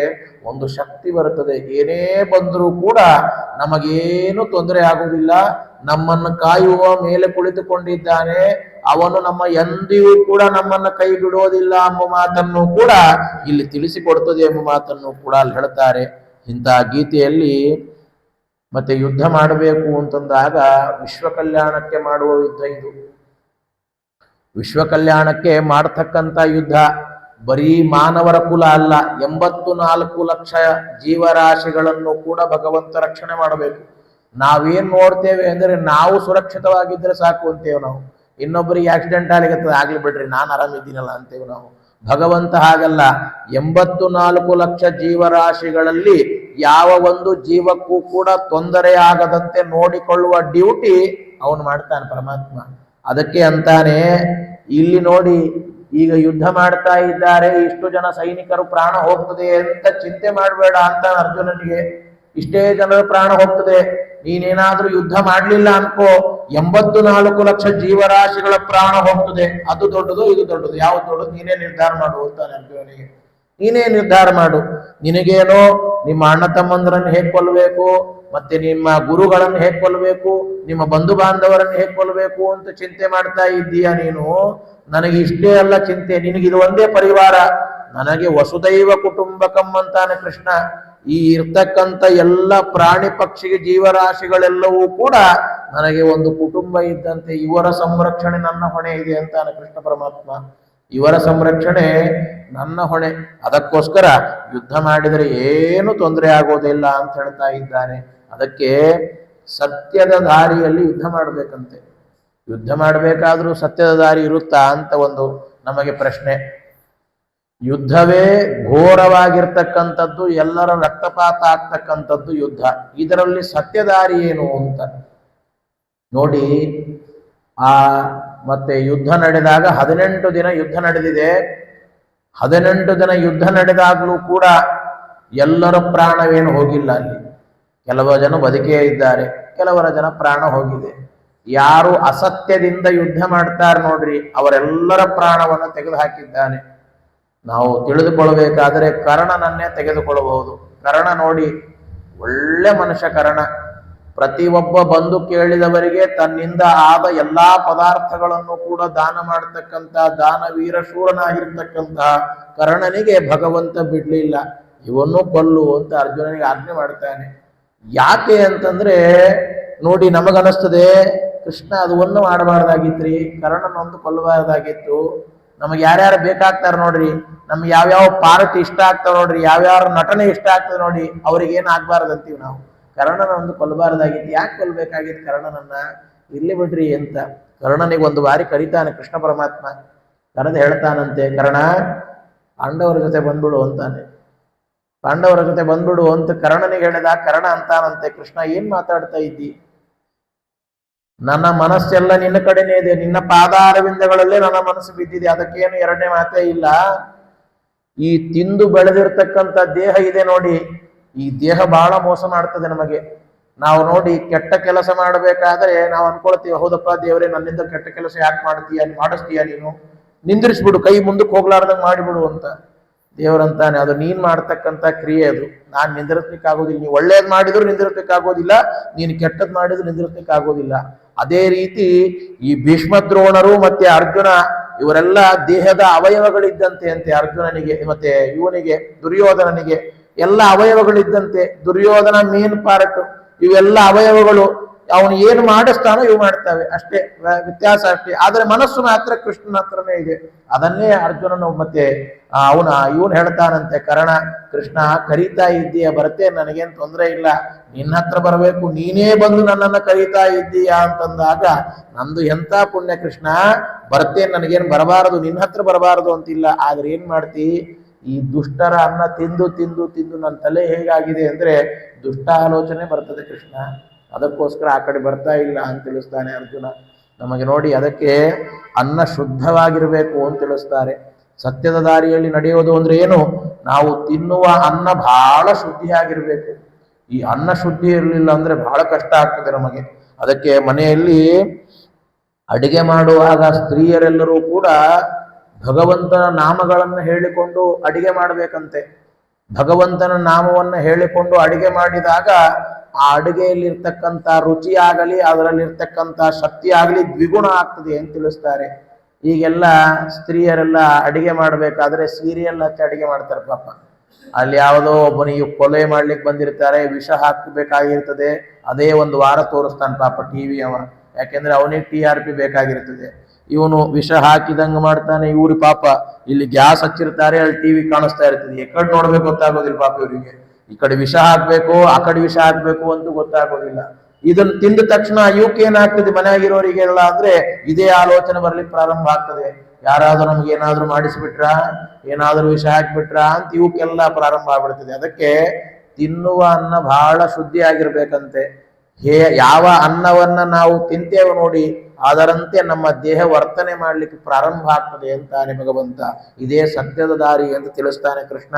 ಒಂದು ಶಕ್ತಿ ಬರುತ್ತದೆ. ಏನೇ ಬಂದರೂ ಕೂಡ ನಮಗೇನು ತೊಂದರೆ ಆಗುವುದಿಲ್ಲ. ನಮ್ಮನ್ನು ಕಾಯುವ ಮೇಲೆ ಕುಳಿತುಕೊಂಡಿದ್ದಾನೆ. ಅವನು ನಮ್ಮ ಎಂದಿಗೂ ಕೂಡ ನಮ್ಮನ್ನು ಕೈ ಬಿಡೋದಿಲ್ಲ ಎಂಬ ಮಾತನ್ನು ಕೂಡ ಇಲ್ಲಿ ತಿಳಿಸಿಕೊಡ್ತದೆ ಎಂಬ ಮಾತನ್ನು ಕೂಡ ಅಲ್ಲಿ ಹೇಳ್ತಾರೆ ಇಂತಹ ಗೀತೆಯಲ್ಲಿ ಮತ್ತೆ ಯುದ್ಧ ಮಾಡಬೇಕು ಅಂತಂದಾಗ ವಿಶ್ವ ಕಲ್ಯಾಣಕ್ಕೆ ಮಾಡುವ ಯುದ್ಧ ಇದು. ವಿಶ್ವ ಕಲ್ಯಾಣಕ್ಕೆ ಮಾಡತಕ್ಕಂಥ ಯುದ್ಧ ಬರೀ ಮಾನವರ ಕುಲ ಅಲ್ಲ, ಎಂಬತ್ತು ನಾಲ್ಕು ಲಕ್ಷ ಜೀವರಾಶಿಗಳನ್ನು ಕೂಡ ಭಗವಂತ ರಕ್ಷಣೆ ಮಾಡಬೇಕು. ನಾವೇನ್ ನೋಡ್ತೇವೆ ಅಂದ್ರೆ ನಾವು ಸುರಕ್ಷಿತವಾಗಿದ್ರೆ ಸಾಕು ಅಂತೇವೆ ನಾವು. ಇನ್ನೊಬ್ಬರಿಗೆ ಆಕ್ಸಿಡೆಂಟ್ ಆಗಿರ್ತದೆ ಆಗ್ಲಿ ಬಿಡ್ರಿ, ನಾನು ಆರಾಮಿದ್ದೀನಲ್ಲ ಅಂತೇವೆ ನಾವು. ಭಗವಂತ ಹಾಗಲ್ಲ, ಎಂಬತ್ತು ನಾಲ್ಕು ಲಕ್ಷ ಜೀವರಾಶಿಗಳಲ್ಲಿ ಯಾವ ಒಂದು ಜೀವಕ್ಕೂ ಕೂಡ ತೊಂದರೆ ಆಗದಂತೆ ನೋಡಿಕೊಳ್ಳುವ ಡ್ಯೂಟಿ ಅವನು ಮಾಡ್ತಾನೆ ಪರಮಾತ್ಮ. ಅದಕ್ಕೆ ಅಂತಾನೆ, ಇಲ್ಲಿ ನೋಡಿ, ಈಗ ಯುದ್ಧ ಮಾಡ್ತಾ ಇದ್ದಾರೆ, ಇಷ್ಟು ಜನ ಸೈನಿಕರು ಪ್ರಾಣ ಹೋಗ್ತದೆ ಅಂತ ಚಿಂತೆ ಮಾಡಬೇಡ ಅಂತ ಅರ್ಜುನನಿಗೆ. ಇಷ್ಟೇ ಜನರು ಪ್ರಾಣ ಹೋಗ್ತದೆ. ನೀನೇನಾದ್ರೂ ಯುದ್ಧ ಮಾಡ್ಲಿಲ್ಲ ಅನ್ಕೋ, ಎಂಬತ್ತು ನಾಲ್ಕು ಲಕ್ಷ ಜೀವರಾಶಿಗಳ ಪ್ರಾಣ ಹೋಗ್ತದೆ. ಅದು ದೊಡ್ಡದು, ಇದು ದೊಡ್ಡದು. ಯಾವ್ದು ದೊಡ್ಡದು? ನೀನೇ ನಿರ್ಧಾರ ಮಾಡು ಅಂತಾನೆ ಅರ್ಜುನನಿಗೆ. ನೀನೇ ನಿರ್ಧಾರ ಮಾಡು. ನಿನಗೇನೋ ನಿಮ್ಮ ಅಣ್ಣ ತಮ್ಮಂದ್ರನ್ನು ಹೇಗೆ ಕೊಲ್ಲಬೇಕು ಮತ್ತೆ ನಿಮ್ಮ ಗುರುಗಳನ್ನು ಹೇಗೆ ಕೊಲ್ಲಬೇಕು ನಿಮ್ಮ ಬಂಧು ಬಾಂಧವರನ್ನು ಹೇಗೆ ಕೊಲ್ಲಬೇಕು ಅಂತ ಚಿಂತೆ ಮಾಡ್ತಾ ಇದ್ದೀಯ ನೀನು? ನನಗೆ ಇಷ್ಟೇ ಅಲ್ಲ ಚಿಂತೆ, ನಿನಗಿದು ಒಂದೇ ಪರಿವಾರ. ನನಗೆ ವಸುದೈವ ಕುಟುಂಬಕಂ ಅಂತಾನೆ ಕೃಷ್ಣ. ಈ ಇರ್ತಕ್ಕಂಥ ಎಲ್ಲ ಪ್ರಾಣಿ ಪಕ್ಷಿ ಜೀವರಾಶಿಗಳೆಲ್ಲವೂ ಕೂಡ ನನಗೆ ಒಂದು ಕುಟುಂಬ ಇದ್ದಂತೆ ಇವರ ಸಂರಕ್ಷಣೆ ನನ್ನ ಹೊಣೆ ಇದೆ ಅಂತಾನೆ ಕೃಷ್ಣ ಪರಮಾತ್ಮ. ಇವರ ಸಂರಕ್ಷಣೆ ನನ್ನ ಹೊಣೆ. ಅದಕ್ಕೋಸ್ಕರ ಯುದ್ಧ ಮಾಡಿದರೆ ಏನು ತೊಂದರೆ ಆಗೋದಿಲ್ಲ ಅಂತ ಹೇಳ್ತಾ ಇದ್ದಾನೆ. ಅದಕ್ಕೆ ಸತ್ಯದ ದಾರಿಯಲ್ಲಿ ಯುದ್ಧ ಮಾಡಬೇಕಂತೆ. ಯುದ್ಧ ಮಾಡಬೇಕಾದ್ರೂ ಸತ್ಯದ ದಾರಿ ಇರುತ್ತಾ ಅಂತ ಒಂದು ನಮಗೆ ಪ್ರಶ್ನೆ. ಯುದ್ಧವೇ ಘೋರವಾಗಿರ್ತಕ್ಕಂಥದ್ದು, ಎಲ್ಲರ ರಕ್ತಪಾತ ಆಗ್ತಕ್ಕಂಥದ್ದು ಯುದ್ಧ. ಇದರಲ್ಲಿ ಸತ್ಯದಾರಿ ಏನು ಅಂತ. ನೋಡಿ, ಆ ಮತ್ತೆ ಯುದ್ಧ ನಡೆದಾಗ ಹದಿನೆಂಟು ದಿನ ಯುದ್ಧ ನಡೆದಿದೆ. ಹದಿನೆಂಟು ದಿನ ಯುದ್ಧ ನಡೆದಾಗಲೂ ಕೂಡ ಎಲ್ಲರ ಪ್ರಾಣವೇನು ಹೋಗಿಲ್ಲ ಅಲ್ಲಿ. ಕೆಲವು ಜನ ಬದುಕೇ ಇದ್ದಾರೆ, ಕೆಲವರ ಜನ ಪ್ರಾಣ ಹೋಗಿದೆ. ಯಾರು ಅಸತ್ಯದಿಂದ ಯುದ್ಧ ಮಾಡ್ತಾರೆ ನೋಡ್ರಿ, ಅವರೆಲ್ಲರ ಪ್ರಾಣವನ್ನು ತೆಗೆದು ಹಾಕಿದ್ದಾನೆ ನಾವು ತಿಳಿದುಕೊಳ್ಳಬೇಕಾದರೆ ಕರ್ಣನನ್ನೇ ತೆಗೆದುಕೊಳ್ಳಬಹುದು. ಕರ್ಣ ನೋಡಿ, ಒಳ್ಳೆ ಮನುಷ್ಯ ಕರ್ಣ. ಪ್ರತಿಯೊಬ್ಬ ಬಂದು ಕೇಳಿದವರಿಗೆ ತನ್ನಿಂದ ಆದ ಎಲ್ಲಾ ಪದಾರ್ಥಗಳನ್ನು ಕೂಡ ದಾನ ಮಾಡ್ತಕ್ಕಂಥ ದಾನವೀರ ಶೂರನಾಗಿರ್ತಕ್ಕಂತಹ ಕರ್ಣನಿಗೆ ಭಗವಂತ ಬಿಡ್ಲಿಲ್ಲ. ಇವನ್ನು ಕೊಲ್ಲು ಅಂತ ಅರ್ಜುನನಿಗೆ ಆಜ್ಞೆ ಮಾಡ್ತಾನೆ. ಯಾಕೆ ಅಂತಂದ್ರೆ ನೋಡಿ ನಮಗನಿಸ್ತದೆ, ಕೃಷ್ಣ ಅದು ಒಂದು ಮಾಡಬಾರ್ದಾಗಿತ್ರಿ ಕರ್ಣನೊಂದು ಕೊಲ್ಲಬಾರ್ದಾಗಿತ್ತು. ನಮಗೆ ಯಾರ್ಯಾರು ಬೇಕಾಗ್ತಾರ ನೋಡ್ರಿ, ನಮ್ಗೆ ಯಾವ್ಯಾವ ಪಾರ್ಟ್ ಇಷ್ಟ ಆಗ್ತಾವ ನೋಡ್ರಿ ಯಾವ್ಯಾವ ನಟನೆ ಇಷ್ಟ ಆಗ್ತದೆ ನೋಡಿ, ಅವ್ರಿಗೆ ಏನ್ ಆಗ್ಬಾರ್ದಂತೀವಿ ನಾವು. ಕರ್ಣನ ಒಂದು ಕೊಲ್ಲಬಾರ್ದಾಗಿತ್ತು. ಯಾಕೆ ಕೊಲ್ಬೇಕಾಗಿತ್ತು ಕರ್ಣನನ್ನ? ಇಲ್ಲಿ ಬಿಡ್ರಿ ಅಂತ. ಕರ್ಣನಿಗೆ ಒಂದು ಬಾರಿ ಕರಿತಾನೆ ಕೃಷ್ಣ ಪರಮಾತ್ಮ ಕರೆದು ಹೇಳ್ತಾನಂತೆ, ಕರ್ಣ, ಪಾಂಡವರ ಜೊತೆ ಬಂದ್ಬಿಡು ಅಂತಾನೆ. ಪಾಂಡವರ ಜೊತೆ ಬಂದ್ಬಿಡು ಅಂತ ಕರ್ಣನಿಗೆ ಹೇಳಿದ, ಕರ್ಣ ಅಂತಾನಂತೆ, ಕೃಷ್ಣ ಏನ್ ಮಾತಾಡ್ತಾ ಇದ್ದಿ? ನನ್ನ ಮನಸ್ಸೆಲ್ಲ ನಿನ್ನ ಕಡೆನೇ ಇದೆ, ನಿನ್ನ ಪಾದಾರವಿಂದಗಳಲ್ಲೇ ನನ್ನ ಮನಸ್ಸು ಬಿದ್ದಿದೆ, ಅದಕ್ಕೇನು ಎರಡನೇ ಮಾತೇ ಇಲ್ಲ. ಈ ತಿಂದು ಬೆಳೆದಿರ್ತಕ್ಕಂಥ ದೇಹ ಇದೆ ನೋಡಿ, ಈ ದೇಹ ಬಹಳ ಮೋಸ ಮಾಡ್ತದೆ ನಮಗೆ. ನಾವು ನೋಡಿ ಕೆಟ್ಟ ಕೆಲಸ ಮಾಡಬೇಕಾದ್ರೆ ನಾವು ಅನ್ಕೊಳ್ತೀವಿ, ಹೌದಪ್ಪ ದೇವರೇ, ನನ್ನಿಂದ ಕೆಟ್ಟ ಕೆಲಸ ಯಾಕೆ ಮಾಡ್ತೀಯ ಮಾಡಿಸ್ತೀಯ ನೀನು? ನಿಂದಿರಿಸ್ಬಿಡು, ಕೈ ಮುಂದಕ್ಕೆ ಹೋಗ್ಲಾರ್ದಂಗೆ ಮಾಡಿಬಿಡು ಅಂತ. ದೇವರಂತಾನೆ. ಅದು ನೀನ್ ಮಾಡ್ತಕ್ಕಂಥ ಕ್ರಿಯೆ ಅದು. ನಾನ್ ನಿಂದಿರತ್ಲಿಕ್ಕಾಗೋದಿಲ್ಲ ನೀವು ಒಳ್ಳೇದ್ ಮಾಡಿದ್ರು ನಿಂದಿರ್ಸ್ಲಿಕ್ಕಾಗೋದಿಲ್ಲ ನೀನು ಕೆಟ್ಟದ್ ಮಾಡಿದ್ರು ನಿಂದಿರ್ಸ್ಲಿಕ್ಕಾಗೋದಿಲ್ಲ ಅದೇ ರೀತಿ ಈ ಭೀಷ್ಮ ದ್ರೋಣರು ಮತ್ತೆ ಅರ್ಜುನ, ಇವರೆಲ್ಲ ದೇಹದ ಅವಯವಗಳಿದ್ದಂತೆ ಅಂತೆ. ಅರ್ಜುನನಿಗೆ ಮತ್ತೆ ಇವನಿಗೆ, ದುರ್ಯೋಧನನಿಗೆ. ಎಲ್ಲ ಅವಯವಗಳಿದ್ದಂತೆ. ದುರ್ಯೋಧನ ಮೇನ್ ಪಾರ್ಟ್ ಇವೆಲ್ಲ ಅವಯವಗಳು. ಅವನು ಏನು ಮಾಡಿಸ್ತಾನೋ ಇವು ಮಾಡ್ತಾವೆ. ಅಷ್ಟೇ ವ್ಯತ್ಯಾಸ ಅಷ್ಟೇ. ಆದ್ರೆ ಮನಸ್ಸು ಮಾತ್ರ ಕೃಷ್ಣನ ಹತ್ರನೇ ಇದೆ. ಅದನ್ನೇ ಅರ್ಜುನನು ಮತ್ತೆ ಅವನ ಇವನು ಹೇಳ್ತಾನಂತೆ, ಕರ್ಣ, ಕೃಷ್ಣ, ಕರೀತಾ ಇದ್ದೀಯ? ಬರುತ್ತೆ? ನನಗೇನು ತೊಂದರೆ ಇಲ್ಲ. ನಿನ್ನ ಹತ್ರ ಬರಬೇಕು. ನೀನೇ ಬಂದು ನನ್ನನ್ನ ಕರೀತಾ ಇದ್ದೀಯಾ? ಅಂತಂದಾಗ, ನಂದು ಎಂತ ಪುಣ್ಯ ಕೃಷ್ಣ? ಬರ್ತೇನೆ ನನಗೇನು ಬರಬಾರದು. ನಿನ್ನ ಹತ್ರ ಬರಬಾರದು ಅಂತಿಲ್ಲ. ಆದ್ರೆ ಏನ್ ಮಾಡ್ತಿ? ಈ ದುಷ್ಟರ ಅನ್ನ ತಿಂದು ತಿಂದು ತಿಂದು ನನ್ನ ತಲೆ ಹೇಗಾಗಿದೆ? ಅಂದ್ರೆ ದುಷ್ಟ ಆಲೋಚನೆ ಬರ್ತದೆ ಕೃಷ್ಣ. ಅದಕ್ಕೋಸ್ಕರ ಆ ಕಡೆ ಬರ್ತಾ ಇಲ್ಲ ಅಂತ ತಿಳಿಸ್ತಾನೆ ಅರ್ಜುನ. ನಮಗೆ ನೋಡಿ ಅದಕ್ಕೆ ಅನ್ನ ಶುದ್ಧವಾಗಿರಬೇಕು ಅಂತ ತಿಳಿಸ್ತಾರೆ. ಸತ್ಯದ ದಾರಿಯಲ್ಲಿ ನಡೆಯೋದು ಅಂದ್ರೆ ಏನು? ನಾವು ತಿನ್ನುವ ಅನ್ನ ಬಹಳ ಶುದ್ಧಿಯಾಗಿರ್ಬೇಕು. ಈ ಅನ್ನ ಶುದ್ಧಿ ಇರಲಿಲ್ಲ ಅಂದ್ರೆ ಬಹಳ ಕಷ್ಟ ಆಗ್ತದೆ ನಮಗೆ. ಅದಕ್ಕೆ ಮನೆಯಲ್ಲಿ ಅಡಿಗೆ ಮಾಡುವಾಗ ಸ್ತ್ರೀಯರೆಲ್ಲರೂ ಕೂಡ ಭಗವಂತನ ನಾಮಗಳನ್ನು ಹೇಳಿಕೊಂಡು ಅಡಿಗೆ ಮಾಡಬೇಕಂತೆ. ಭಗವಂತನ ನಾಮವನ್ನು ಹೇಳಿಕೊಂಡು ಅಡಿಗೆ ಮಾಡಿದಾಗ ಆ ಅಡುಗೆಯಲ್ಲಿರ್ತಕ್ಕಂಥ ರುಚಿ ಆಗಲಿ ಅದರಲ್ಲಿರ್ತಕ್ಕಂಥ ಶಕ್ತಿ ಆಗಲಿ ದ್ವಿಗುಣ ಆಗ್ತದೆ ಅಂತ ತಿಳಿಸ್ತಾರೆ. ಈಗೆಲ್ಲ ಸ್ತ್ರೀಯರೆಲ್ಲ ಅಡಿಗೆ ಮಾಡಬೇಕಾದ್ರೆ ಸೀರಿಯಲ್ ಹಚ್ಚಿ ಅಡಿಗೆ ಮಾಡ್ತಾರೆ ಪಾಪ. ಅಲ್ಲಿ ಯಾವುದೋ ಒಬ್ಬನಿಗೆ ಕೊಲೆ ಮಾಡ್ಲಿಕ್ಕೆ ಬಂದಿರ್ತಾರೆ, ವಿಷ ಹಾಕಬೇಕಾಗಿರ್ತದೆ. ಅದೇ ಒಂದು ವಾರ ತೋರಿಸ್ತಾನೆ ಪಾಪ ಟಿವಿ ಅವ ಯಾಕೆಂದ್ರೆ ಅವನಿಗೆ ಟಿ ಆರ್ ಪಿ ಬೇಕಾಗಿರ್ತದೆ. ಇವನು ವಿಷ ಹಾಕಿದಂಗೆ ಮಾಡ್ತಾನೆ, ಇವ್ರು ಪಾಪ ಇಲ್ಲಿ ಗ್ಯಾಸ್ ಹಚ್ಚಿರ್ತಾರೆ, ಅಲ್ಲಿ ಟಿವಿ ಕಾಣಿಸ್ತಾ ಇರ್ತದೆ. ಎಕಡೆ ನೋಡ್ಬೇಕು ಗೊತ್ತಾಗೋದಿಲ್ಲ ಪಾಪ ಇವರಿಗೆ. ಈ ಕಡೆ ವಿಷ ಹಾಕ್ಬೇಕು, ಆ ಕಡೆ ವಿಷ ಹಾಕ್ಬೇಕು ಅಂತ ಗೊತ್ತಾಗೋದಿಲ್ಲ. ಇದನ್ನು ತಿಂದ ತಕ್ಷಣ ಇವಕ್ಕೆ ಏನಾಗ್ತದೆ? ಮನೆಯಾಗಿರೋರಿಗೆಲ್ಲ ಅಂದ್ರೆ ಇದೇ ಆಲೋಚನೆ ಬರ್ಲಿಕ್ಕೆ ಪ್ರಾರಂಭ ಆಗ್ತದೆ. ಯಾರಾದ್ರೂ ನಮ್ಗೆ ಏನಾದ್ರೂ ಮಾಡಿಸ್ಬಿಟ್ರ? ಏನಾದ್ರೂ ವಿಷ ಹಾಕ್ಬಿಟ್ರ ಅಂತ ಇವಕ್ಕೆಲ್ಲ ಪ್ರಾರಂಭ ಆಗ್ಬಿಡ್ತದೆ. ಅದಕ್ಕೆ ತಿನ್ನುವ ಅನ್ನ ಬಹಳ ಶುದ್ಧಿ ಆಗಿರ್ಬೇಕಂತೆ. ಹೇ, ಯಾವ ಅನ್ನವನ್ನ ನಾವು ತಿಂತೇವೆ ನೋಡಿ, ಅದರಂತೆ ನಮ್ಮ ದೇಹ ವರ್ತನೆ ಮಾಡ್ಲಿಕ್ಕೆ ಪ್ರಾರಂಭ ಆಗ್ತದೆ ಅಂತಾನೆ ಭಗವಂತ. ಇದೇ ಸತ್ಯದ ದಾರಿ ಅಂತ ತಿಳಿಸ್ತಾನೆ ಕೃಷ್ಣ.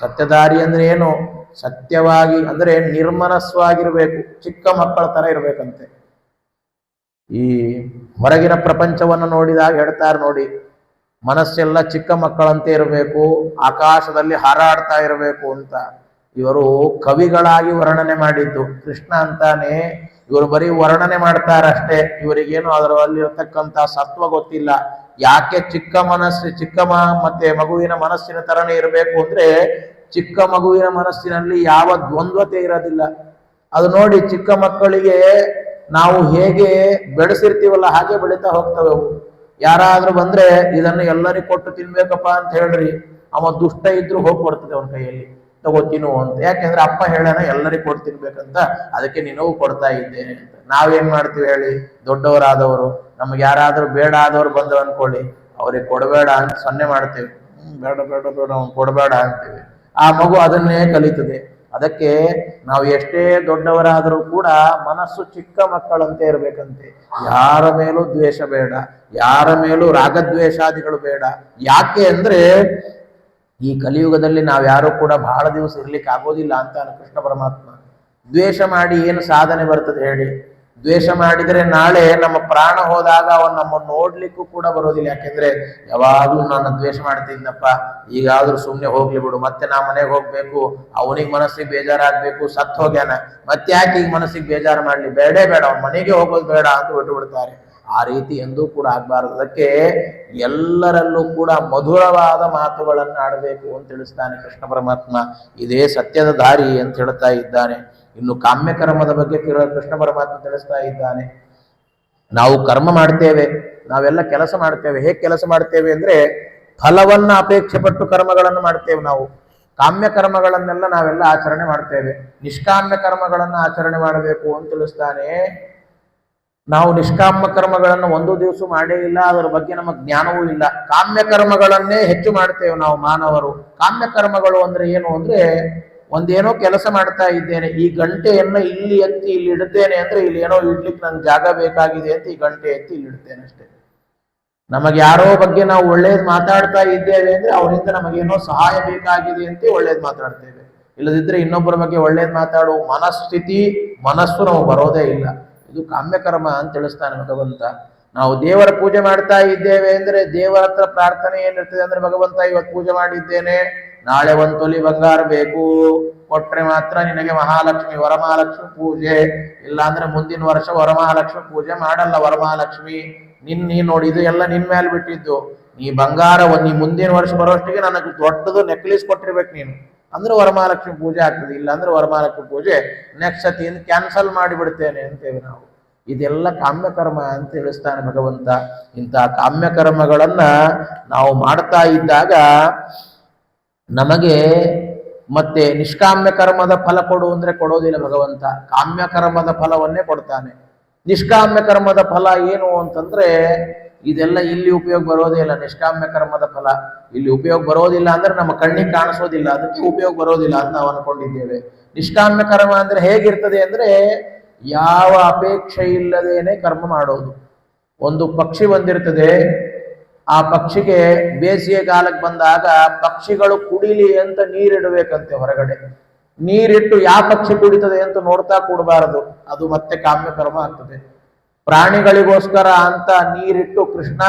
ಸತ್ಯದಾರಿ ಅಂದ್ರೆ ಏನು? ಸತ್ಯವಾಗಿ ಅಂದ್ರೆ ನಿರ್ಮನಸ್ವಾಗಿರ್ಬೇಕು, ಚಿಕ್ಕ ಮಕ್ಕಳ ತರ ಇರ್ಬೇಕಂತೆ. ಈ ಹೊರಗಿನ ಪ್ರಪಂಚವನ್ನು ನೋಡಿದಾಗ ಹೇಳ್ತಾರೆ ನೋಡಿ, ಮನಸ್ಸೆಲ್ಲ ಚಿಕ್ಕ ಮಕ್ಕಳಂತೆ ಇರಬೇಕು, ಆಕಾಶದಲ್ಲಿ ಹಾರಾಡ್ತಾ ಇರಬೇಕು ಅಂತ. ಇವರು ಕವಿಗಳಾಗಿ ವರ್ಣನೆ ಮಾಡಿದ್ದು, ಕೃಷ್ಣ ಅಂತಾನೆ. ಇವರು ಬರೀ ವರ್ಣನೆ ಮಾಡ್ತಾರಷ್ಟೇ, ಇವರಿಗೇನು ಅದರಲ್ಲಿರ್ತಕ್ಕಂಥ ಸತ್ವ ಗೊತ್ತಿಲ್ಲ. ಯಾಕೆ ಚಿಕ್ಕ ಮನಸ್ಸು, ಚಿಕ್ಕ ಮತ್ತೆ ಮಗುವಿನ ಮನಸ್ಸಿನ ತರನೇ ಇರಬೇಕು ಅಂದ್ರೆ ಚಿಕ್ಕ ಮಗುವಿನ ಮನಸ್ಸಿನಲ್ಲಿ ಯಾವ ದ್ವಂದ್ವತೆ ಇರೋದಿಲ್ಲ. ಅದು ನೋಡಿ ಚಿಕ್ಕ ಮಕ್ಕಳಿಗೆ ನಾವು ಹೇಗೆ ಬೆಳೆಸಿರ್ತೀವಲ್ಲ ಹಾಗೆ ಬೆಳೀತಾ ಹೋಗ್ತವೆ ಯಾರಾದ್ರೂ ಬಂದ್ರೆ ಇದನ್ನು ಎಲ್ಲರಿಗೂ ಕೊಟ್ಟು ತಿನ್ಬೇಕಪ್ಪ ಅಂತ ಹೇಳ್ರಿ. ಅವ ದುಷ್ಟ ಇದ್ರೂ ಹೋಗಿ ಕೊಡ್ತದೆ ಅವನ ಕೈಯಲ್ಲಿ. ತಗೋ ತಿನ್ನು ಅಂತ. ಯಾಕೆಂದ್ರೆ ಅಪ್ಪ ಹೇಳೋಣ ಎಲ್ಲರಿಗೂ ಕೊಟ್ಟು ತಿನ್ಬೇಕಂತ. ಅದಕ್ಕೆ ನಿನಗೂ ಕೊಡ್ತಾ ಇದ್ದೇನೆ ಅಂತ. ನಾವೇನ್ ಮಾಡ್ತೀವಿ ಹೇಳಿ? ದೊಡ್ಡವರಾದವರು, ನಮ್ಗೆ ಯಾರಾದ್ರೂ ಬೇಡ ಆದವ್ರು ಬಂದ್ರು ಅನ್ಕೊಳ್ಳಿ. ಅವ್ರಿಗೆ ಕೊಡಬೇಡ ಅಂತ ಸೊನ್ನೆ ಮಾಡ್ತೇವೆ. ಬೇಡ ಬೇಡ ಬೇಡ, ಅವ್ನು ಕೊಡಬೇಡ ಅಂತೀವಿ. ಆ ಮಗು ಅದನ್ನೇ ಕಲಿತದೆ. ಅದಕ್ಕೆ ನಾವು ಎಷ್ಟೇ ದೊಡ್ಡವರಾದರೂ ಕೂಡ ಮನಸ್ಸು ಚಿಕ್ಕ ಮಕ್ಕಳಂತೆ ಇರಬೇಕಂತೆ. ಯಾರ ಮೇಲೂ ದ್ವೇಷ ಬೇಡ, ಯಾರ ಮೇಲೂ ರಾಗದ್ವೇಷಾದಿಗಳು ಬೇಡ. ಯಾಕೆ ಅಂದ್ರೆ ಈ ಕಲಿಯುಗದಲ್ಲಿ ನಾವ್ಯಾರು ಕೂಡ ಬಹಳ ದಿವಸ ಇರ್ಲಿಕ್ಕೆ ಆಗೋದಿಲ್ಲ ಅಂತ ಕೃಷ್ಣ ಪರಮಾತ್ಮ. ದ್ವೇಷ ಮಾಡಿ ಏನು ಸಾಧನೆ ಬರ್ತದೆ ಹೇಳಿ. ದ್ವೇಷ ಮಾಡಿದರೆ ನಾಳೆ ನಮ್ಮ ಪ್ರಾಣ ಹೋದಾಗ ಅವನು ನಮ್ಮನ್ನು ನೋಡ್ಲಿಕ್ಕೂ ಕೂಡ ಬರೋದಿಲ್ಲ. ಯಾಕೆಂದ್ರೆ ಯಾವಾಗ್ಲೂ ನಾನು ದ್ವೇಷ ಮಾಡ್ತಿದ್ದಪ್ಪ ಈಗಾದ್ರೂ ಸುಮ್ಮನೆ ಹೋಗ್ಲಿ ಬಿಡು, ಮತ್ತೆ ನಾ ಮನೆಗೆ ಹೋಗ್ಬೇಕು, ಅವನಿಗೆ ಮನಸ್ಸಿಗೆ ಬೇಜಾರಾಗ್ಬೇಕು, ಸತ್ ಹೋಗ್ಯಾನ, ಮತ್ತೆ ಯಾಕೆ ಈಗ ಮನಸ್ಸಿಗೆ ಬೇಜಾರು ಮಾಡ್ಲಿ? ಬೇಡೇ ಬೇಡ, ಅವ್ನ ಮನೆಗೆ ಹೋಗೋದು ಬೇಡ ಅಂತ ಬಿಟ್ಟು ಬಿಡ್ತಾರೆ. ಆ ರೀತಿ ಎಂದೂ ಕೂಡ ಆಗ್ಬಾರ್ದು. ಅದಕ್ಕೆ ಎಲ್ಲರಲ್ಲೂ ಕೂಡ ಮಧುರವಾದ ಮಾತುಗಳನ್ನು ಆಡಬೇಕು ಅಂತ ತಿಳಿಸ್ತಾನೆ ಕೃಷ್ಣ ಪರಮಾತ್ಮ. ಇದೇ ಸತ್ಯದ ದಾರಿ ಅಂತ ಹೇಳ್ತಾ ಇದ್ದಾನೆ. ಇನ್ನು ಕಾಮ್ಯ ಕರ್ಮದ ಬಗ್ಗೆ ಕೃಷ್ಣ ಪರಮಾತ್ಮ ತಿಳಿಸ್ತಾ ಇದ್ದಾನೆ. ನಾವು ಕರ್ಮ ಮಾಡ್ತೇವೆ, ನಾವೆಲ್ಲ ಕೆಲಸ ಮಾಡ್ತೇವೆ. ಹೇಗೆ ಕೆಲಸ ಮಾಡ್ತೇವೆ ಅಂದ್ರೆ ಫಲವನ್ನ ಅಪೇಕ್ಷೆ ಪಟ್ಟು ಕರ್ಮಗಳನ್ನು ಮಾಡ್ತೇವೆ ನಾವು. ಕಾಮ್ಯ ಕರ್ಮಗಳನ್ನೆಲ್ಲ ನಾವೆಲ್ಲ ಆಚರಣೆ ಮಾಡ್ತೇವೆ. ನಿಷ್ಕಾಮ್ಯ ಕರ್ಮಗಳನ್ನ ಆಚರಣೆ ಮಾಡಬೇಕು ಅಂತ ತಿಳಿಸ್ತಾನೆ. ನಾವು ನಿಷ್ಕಾಮ ಕರ್ಮಗಳನ್ನು ಒಂದು ದಿವಸ ಮಾಡೇ ಇಲ್ಲ, ಅದರ ಬಗ್ಗೆ ನಮಗೆ ಜ್ಞಾನವೂ ಇಲ್ಲ. ಕಾಮ್ಯ ಕರ್ಮಗಳನ್ನೇ ಹೆಚ್ಚು ಮಾಡ್ತೇವೆ ನಾವು ಮಾನವರು. ಕಾಮ್ಯ ಕರ್ಮಗಳು ಅಂದ್ರೆ ಏನು ಅಂದ್ರೆ ಒಂದೇನೋ ಕೆಲಸ ಮಾಡ್ತಾ ಇದ್ದೇನೆ, ಈ ಗಂಟೆಯನ್ನ ಇಲ್ಲಿ ಎತ್ತಿ ಇಲ್ಲಿ ಇಡ್ತೇನೆ ಅಂದ್ರೆ ಇಲ್ಲಿ ಏನೋ ಇಡ್ಲಿಕ್ಕೆ ನನ್ಗೆ ಜಾಗ ಬೇಕಾಗಿದೆ ಅಂತ ಈ ಗಂಟೆ ಎತ್ತಿ ಇಲ್ಲಿ ಇಡ್ತೇನೆ ಅಷ್ಟೇ. ನಮಗೆ ಯಾರೋ ಬಗ್ಗೆ ನಾವು ಒಳ್ಳೇದು ಮಾತಾಡ್ತಾ ಇದ್ದೇವೆ ಅಂದ್ರೆ ಅವರಿಂದ ನಮಗೇನೋ ಸಹಾಯ ಬೇಕಾಗಿದೆ ಅಂತ ಒಳ್ಳೇದು ಮಾತಾಡ್ತೇವೆ. ಇಲ್ಲದಿದ್ರೆ ಇನ್ನೊಬ್ಬರ ಬಗ್ಗೆ ಒಳ್ಳೇದು ಮಾತಾಡುವ ಮನಸ್ಥಿತಿ, ಮನಸ್ಸು ನಾವು ಬರೋದೇ ಇಲ್ಲ. ಇದು ಕಾಮ್ಯಕರ್ಮ ಅಂತ ತಿಳಿಸ್ತಾನೆ ಭಗವಂತ. ನಾವು ದೇವರ ಪೂಜೆ ಮಾಡ್ತಾ ಇದ್ದೇವೆ ಅಂದ್ರೆ ದೇವರ ಹತ್ರ ಪ್ರಾರ್ಥನೆ ಏನಿರ್ತದೆ ಅಂದ್ರೆ ಭಗವಂತ ಇವತ್ತು ಪೂಜೆ ಮಾಡಿದ್ದೇನೆ. ನಾಳೆ ಒಂದ್ ತೊಲಿ ಬಂಗಾರ ಬೇಕು. ಕೊಟ್ರೆ ಮಾತ್ರ ನಿನಗೆ ಮಹಾಲಕ್ಷ್ಮಿ, ವರಮಹಾಲಕ್ಷ್ಮಿ ಪೂಜೆ. ಇಲ್ಲ ಅಂದ್ರೆ ಮುಂದಿನ ವರ್ಷ ವರಮಹಾಲಕ್ಷ್ಮಿ ಪೂಜೆ ಮಾಡಲ್ಲ ವರಮಹಾಲಕ್ಷ್ಮಿ. ನಿನ್ ನೋಡಿ, ಇದು ಎಲ್ಲ ನಿನ್ ಮೇಲೆ ಬಿಟ್ಟಿದ್ದು. ನೀ ಬಂಗಾರ ನೀ ಮುಂದಿನ ವರ್ಷ ಬರೋಷ್ಟಿಗೆ ನನಗೆ ದೊಡ್ಡದು ನೆಕ್ಲೇಸ್ ಕೊಟ್ಟಿರ್ಬೇಕು ನೀನು. ಅಂದ್ರೆ ವರಮಹಾಲಕ್ಷ್ಮಿ ಪೂಜೆ ಆಗ್ತದೆ. ಇಲ್ಲ ಅಂದ್ರೆ ವರಮಹಾಲಕ್ಷ್ಮಿ ಪೂಜೆ ನೆಕ್ಸ್ಟ್ ಸತಿಯಿಂದ ಕ್ಯಾನ್ಸಲ್ ಮಾಡಿಬಿಡ್ತೇನೆ ಅಂತೇವೆ ನಾವು. ಇದೆಲ್ಲ ಕಾಮ್ಯಕರ್ಮ ಅಂತ ತಿಳಿಸ್ತಾನೆ ಭಗವಂತ. ಇಂತಹ ಕಾಮ್ಯಕರ್ಮಗಳನ್ನ ನಾವು ಮಾಡ್ತಾ ಇದ್ದಾಗ ನಮಗೆ ಮತ್ತೆ ನಿಷ್ಕಾಮ್ಯ ಕರ್ಮದ ಫಲ ಕೊಡು ಅಂದ್ರೆ ಕೊಡೋದಿಲ್ಲ ಭಗವಂತ. ಕಾಮ್ಯ ಕರ್ಮದ ಫಲವನ್ನೇ ಕೊಡ್ತಾನೆ. ನಿಷ್ಕಾಮ್ಯ ಕರ್ಮದ ಫಲ ಏನು ಅಂತಂದ್ರೆ ಇದೆಲ್ಲ ಇಲ್ಲಿ ಉಪಯೋಗ ಬರೋದೇ ಇಲ್ಲ. ನಿಷ್ಕಾಮ್ಯ ಕರ್ಮದ ಫಲ. ಇಲ್ಲಿ ಉಪಯೋಗ ಬರೋದಿಲ್ಲ ಅಂದ್ರೆ ನಮ್ಮ ಕಣ್ಣಿಗೆ ಕಾಣಿಸೋದಿಲ್ಲ. ಅದಕ್ಕೆ ಉಪಯೋಗ ಬರೋದಿಲ್ಲ ಅಂತ ನಾವು ಅನ್ಕೊಂಡಿದ್ದೇವೆ. ನಿಷ್ಕಾಮ್ಯ ಕರ್ಮ ಅಂದ್ರೆ ಹೇಗಿರ್ತದೆ ಅಂದ್ರೆ ಯಾವ ಅಪೇಕ್ಷೆ ಇಲ್ಲದೇನೆ ಕರ್ಮ ಮಾಡೋದು. ಒಂದು ಪಕ್ಷಿ ಬಂದಿರ್ತದೆ, ಆ ಪಕ್ಷಿಗೆ ಬೇಸಿಗೆ ಕಾಲಕ್ಕೆ ಬಂದಾಗ ಪಕ್ಷಿಗಳು ಕುಡಿಲಿ ಅಂತ ನೀರಿಡಬೇಕಂತೆ ಹೊರಗಡೆ. ನೀರಿಟ್ಟು ಯಾವ ಪಕ್ಷಿ ಕುಡಿತದೆ ಅಂತ ನೋಡ್ತಾ ಕೂಡಬಾರದು. ಅದು ಮತ್ತೆ ಕಾಮ್ಯ ಕರ್ಮ ಆಗ್ತದೆ. ಪ್ರಾಣಿಗಳಿಗೋಸ್ಕರ ಅಂತ ನೀರಿಟ್ಟು ಕೃಷ್ಣ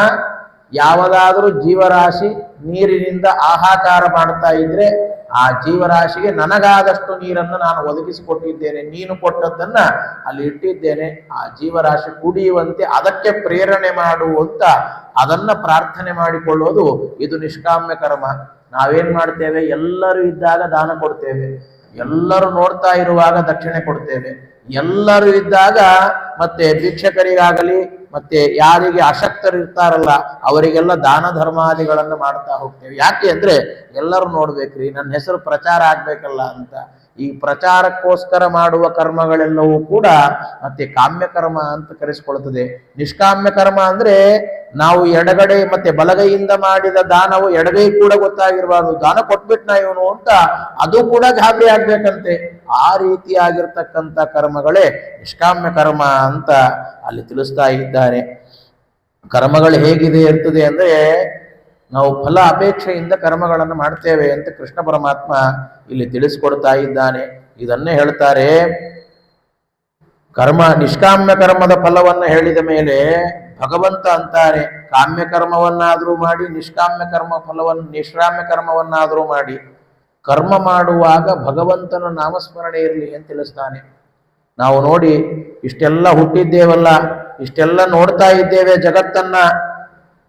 ಯಾವುದಾದ್ರೂ ಜೀವರಾಶಿ ನೀರಿನಿಂದ ಆಹಾಕಾರ ಮಾಡ್ತಾ ಇದ್ರೆ ಆ ಜೀವರಾಶಿಗೆ ನನಗಾದಷ್ಟು ನೀರನ್ನು ನಾನು ಒದಗಿಸಿಕೊಟ್ಟಿದ್ದೇನೆ. ನೀನು ಕೊಟ್ಟದ್ದನ್ನ ಅಲ್ಲಿ ಇಟ್ಟಿದ್ದೇನೆ. ಆ ಜೀವರಾಶಿ ಕುಡಿಯುವಂತೆ ಅದಕ್ಕೆ ಪ್ರೇರಣೆ ಮಾಡುವಂತ ಅದನ್ನ ಪ್ರಾರ್ಥನೆ ಮಾಡಿಕೊಳ್ಳೋದು ಇದು ನಿಷ್ಕಾಮ್ಯ ಕರ್ಮ. ನಾವೇನ್ ಮಾಡ್ತೇವೆ? ಎಲ್ಲರೂ ಇದ್ದಾಗ ದಾನ ಕೊಡ್ತೇವೆ. ಎಲ್ಲರೂ ನೋಡ್ತಾ ಇರುವಾಗ ದಕ್ಷಿಣೆ ಕೊಡ್ತೇವೆ. ಎಲ್ಲರೂ ಇದ್ದಾಗ ಮತ್ತೆ ಭಿಕ್ಷಕರಿಗಾಗಲಿ, ಮತ್ತೆ ಯಾರಿಗೆ ಅಶಕ್ತರು ಇರ್ತಾರಲ್ಲ, ಅವರಿಗೆಲ್ಲ ದಾನ ಧರ್ಮಾದಿಗಳನ್ನು ಮಾಡ್ತಾ ಹೋಗ್ತೇವೆ. ಯಾಕೆ ಅಂದ್ರೆ ಎಲ್ಲರೂ ನೋಡ್ಬೇಕ್ರಿ, ನನ್ನ ಹೆಸರು ಪ್ರಚಾರ ಆಗ್ಬೇಕಲ್ಲ ಅಂತ. ಈ ಪ್ರಚಾರಕ್ಕೋಸ್ಕರ ಮಾಡುವ ಕರ್ಮಗಳೆಲ್ಲವೂ ಕೂಡ ಮತ್ತೆ ಕಾಮ್ಯ ಕರ್ಮ ಅಂತ ಕರೆಸಿಕೊಳ್ತದೆ ನಿಷ್ಕಾಮ್ಯ ಕರ್ಮ ಅಂದ್ರೆ ನಾವು ಎಡಗಡೆ ಮತ್ತೆ ಬಲಗೈಯಿಂದ ಮಾಡಿದ ದಾನವು ಎಡಗೈ ಕೂಡ ಗೊತ್ತಾಗಿರಬಾರ್ದು. ದಾನ ಕೊಟ್ಬಿಟ್ನ ಇವನು ಅಂತ ಅದು ಕೂಡ ಗಾಬರಿ ಆಗ್ಬೇಕಂತೆ. ಆ ರೀತಿಯಾಗಿರ್ತಕ್ಕಂಥ ಕರ್ಮಗಳೇ ನಿಷ್ಕಾಮ್ಯ ಕರ್ಮ ಅಂತ ಅಲ್ಲಿ ತಿಳಿಸ್ತಾ ಇದ್ದಾರೆ. ಕರ್ಮಗಳು ಹೇಗಿದೆ ಇರ್ತದೆ ಅಂದ್ರೆ ನಾವು ಫಲ ಅಪೇಕ್ಷೆಯಿಂದ ಕರ್ಮಗಳನ್ನು ಮಾಡ್ತೇವೆ ಅಂತ ಕೃಷ್ಣ ಪರಮಾತ್ಮ ಇಲ್ಲಿ ತಿಳಿಸ್ಕೊಡ್ತಾ ಇದ್ದಾನೆ. ಇದನ್ನೇ ಹೇಳ್ತಾರೆ. ಕರ್ಮ ನಿಷ್ಕಾಮ್ಯ ಕರ್ಮದ ಫಲವನ್ನು ಹೇಳಿದ ಮೇಲೆ ಭಗವಂತ ಅಂತಾರೆ, ಕಾಮ್ಯ ಕರ್ಮವನ್ನಾದರೂ ಮಾಡಿ, ನಿಷ್ಕಾಮ್ಯ ಕರ್ಮ ಫಲವನ್ನು ನಿಷ್ಕಾಮ್ಯ ಕರ್ಮವನ್ನಾದರೂ ಮಾಡಿ. ಕರ್ಮ ಮಾಡುವಾಗ ಭಗವಂತನ ನಾಮಸ್ಮರಣೆ ಇರಲಿ ಅಂತ ತಿಳಿಸ್ತಾನೆ. ನಾವು ನೋಡಿ, ಇಷ್ಟೆಲ್ಲ ಹುಟ್ಟಿದ್ದೇವಲ್ಲ, ಇಷ್ಟೆಲ್ಲ ನೋಡ್ತಾ ಇದ್ದೇವೆ ಜಗತ್ತನ್ನ.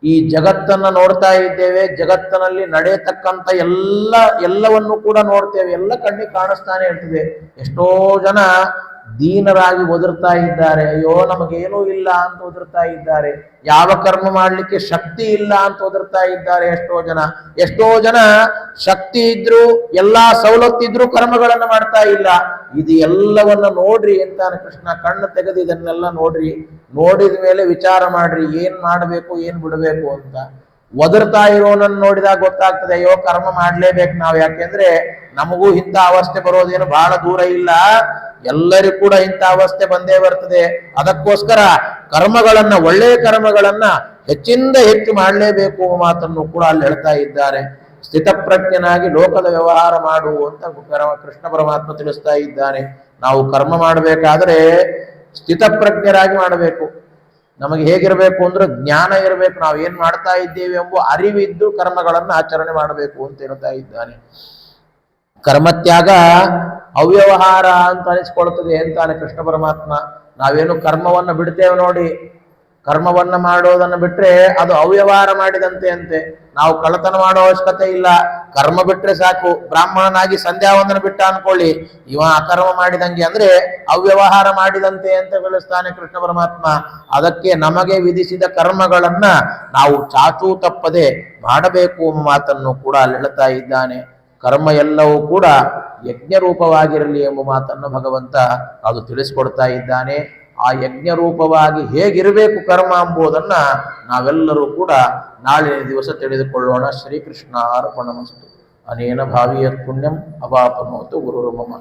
ಈ ಜಗತ್ತನ್ನ ನೋಡ್ತಾ ಇದ್ದೇವೆ, ಜಗತ್ತಿನಲ್ಲಿ ನಡೆಯತಕ್ಕಂಥ ಎಲ್ಲ, ಎಲ್ಲವನ್ನು ಕೂಡ ನೋಡ್ತೇವೆ. ಎಲ್ಲ ಕಣ್ಣಿಗೆ ಕಾಣಿಸ್ತಾನೆ ಇರ್ತದೆ ಎಷ್ಟೋ ಜನ ದೀನರಾಗಿ ಒದರ್ತಾ ಇದ್ದಾರೆ. ಅಯ್ಯೋ, ನಮಗೇನೂ ಇಲ್ಲ ಅಂತ ಒದರ್ತಾ ಇದ್ದಾರೆ. ಯಾವ ಕರ್ಮ ಮಾಡಲಿಕ್ಕೆ ಶಕ್ತಿ ಇಲ್ಲ ಅಂತ ಒದರ್ತಾ ಇದ್ದಾರೆ ಎಷ್ಟೋ ಜನ. ಎಷ್ಟೋ ಜನ ಶಕ್ತಿ ಇದ್ರು, ಎಲ್ಲಾ ಸವಲತ್ತಿದ್ರು ಕರ್ಮಗಳನ್ನು ಮಾಡ್ತಾ ಇಲ್ಲ. ಇದು ಎಲ್ಲವನ್ನ ನೋಡ್ರಿ ಅಂತಾನೆ ಕೃಷ್ಣ ಕಣ್ಣು ತೆಗೆದು ಇದನ್ನೆಲ್ಲ ನೋಡ್ರಿ. ನೋಡಿದ ಮೇಲೆ ವಿಚಾರ ಮಾಡ್ರಿ. ಏನ್ ಮಾಡಬೇಕು, ಏನ್ ಬಿಡಬೇಕು ಅಂತ. ಒದರ್ತಾ ಇರೋನನ್ನು ನೋಡಿದಾಗ ಗೊತ್ತಾಗ್ತದೆ, ಅಯ್ಯೋ, ಕರ್ಮ ಮಾಡ್ಲೇಬೇಕು ನಾವು. ಯಾಕೆಂದ್ರೆ ನಮಗೂ ಇಂಥ ಅವಸ್ಥೆ ಬರೋದೇನು ಬಹಳ ದೂರ ಇಲ್ಲ. ಎಲ್ಲರಿಗೂ ಕೂಡ ಇಂಥ ಅವಸ್ಥೆ ಬಂದೇ ಬರ್ತದೆ. ಅದಕ್ಕೋಸ್ಕರ ಕರ್ಮಗಳನ್ನ ಒಳ್ಳೆಯ ಕರ್ಮಗಳನ್ನ ಹೆಚ್ಚಿಂದ ಹೆಚ್ಚು ಮಾಡಲೇಬೇಕು ಮಾತನ್ನು ಕೂಡ ಅಲ್ಲಿ ಹೇಳ್ತಾ ಇದ್ದಾರೆ. ಸ್ಥಿತಪ್ರಜ್ಞನಾಗಿ ಲೋಕದ ವ್ಯವಹಾರ ಮಾಡು ಅಂತ ಕೃಷ್ಣ ಪರಮಾತ್ಮ ತಿಳಿಸ್ತಾ ಇದ್ದಾನೆ. ನಾವು ಕರ್ಮ ಮಾಡಬೇಕಾದ್ರೆ ಸ್ಥಿತಪ್ರಜ್ಞರಾಗಿ ಮಾಡಬೇಕು. ನಮಗೆ ಹೇಗಿರಬೇಕು ಅಂದ್ರೆ ಜ್ಞಾನ ಇರಬೇಕು. ನಾವು ಏನ್ ಮಾಡ್ತಾ ಇದ್ದೇವೆ ಎಂಬ ಅರಿವಿದ್ದು ಕರ್ಮಗಳನ್ನು ಆಚರಣೆ ಮಾಡಬೇಕು ಅಂತ ಹೇಳ್ತಾ ಇದ್ದಾನೆ. ಕರ್ಮತ್ಯಾಗ ಅವ್ಯವಹಾರ ಅಂತ ಅನಿಸ್ಕೊಳ್ತದೆ ಅಂತಾನೆ ಕೃಷ್ಣ ಪರಮಾತ್ಮ. ನಾವೇನು ಕರ್ಮವನ್ನು ಬಿಡ್ತೇವೆ ನೋಡಿ. ಕರ್ಮವನ್ನು ಮಾಡೋದನ್ನು ಬಿಟ್ಟರೆ ಅದು ಅವ್ಯವಹಾರ ಮಾಡಿದಂತೆ ಅಂತೆ. ನಾವು ಕಳ್ಳತನ ಮಾಡೋ ಅವಶ್ಯಕತೆ ಇಲ್ಲ. ಕರ್ಮ ಬಿಟ್ಟರೆ ಸಾಕು. ಬ್ರಾಹ್ಮಣನಾಗಿ ಸಂಧ್ಯಾವಂದನ ಬಿಟ್ಟ ಅನ್ಕೊಳ್ಳಿ. ಇವ ಅಕರ್ಮ ಮಾಡಿದಂಗೆ ಅಂದ್ರೆ ಅವ್ಯವಹಾರ ಮಾಡಿದಂತೆ ಅಂತ ಬೆಳೆಸ್ತಾನೆ ಕೃಷ್ಣ ಪರಮಾತ್ಮ. ಅದಕ್ಕೆ ನಮಗೆ ವಿಧಿಸಿದ ಕರ್ಮಗಳನ್ನ ನಾವು ಚಾಚೂ ತಪ್ಪದೆ ಮಾಡಬೇಕು ಎಂಬ ಮಾತನ್ನು ಕೂಡ ಅಲ್ಲಿ ಇದ್ದಾನೆ. ಕರ್ಮ ಎಲ್ಲವೂ ಕೂಡ ಯಜ್ಞ ರೂಪವಾಗಿರಲಿ ಎಂಬ ಮಾತನ್ನು ಭಗವಂತ ಅದು ತಿಳಿಸ್ಕೊಡ್ತಾ ಇದ್ದಾನೆ. ಆ ಯಜ್ಞ ರೂಪವಾಗಿ ಹೇಗಿರಬೇಕು ಕರ್ಮ ಎಂಬುದನ್ನ ನಾವೆಲ್ಲರೂ ಕೂಡ ನಾಳಿನ ದಿವಸ ತಿಳಿದುಕೊಳ್ಳೋಣ. ಶ್ರೀಕೃಷ್ಣ ಅರ್ಪಣಮಸ್ತು ಅನೇನ ಭಾವಿಯ ಪುಣ್ಯಂ ಅವಾಪನೋತು ಗುರುರ್ಮಮ.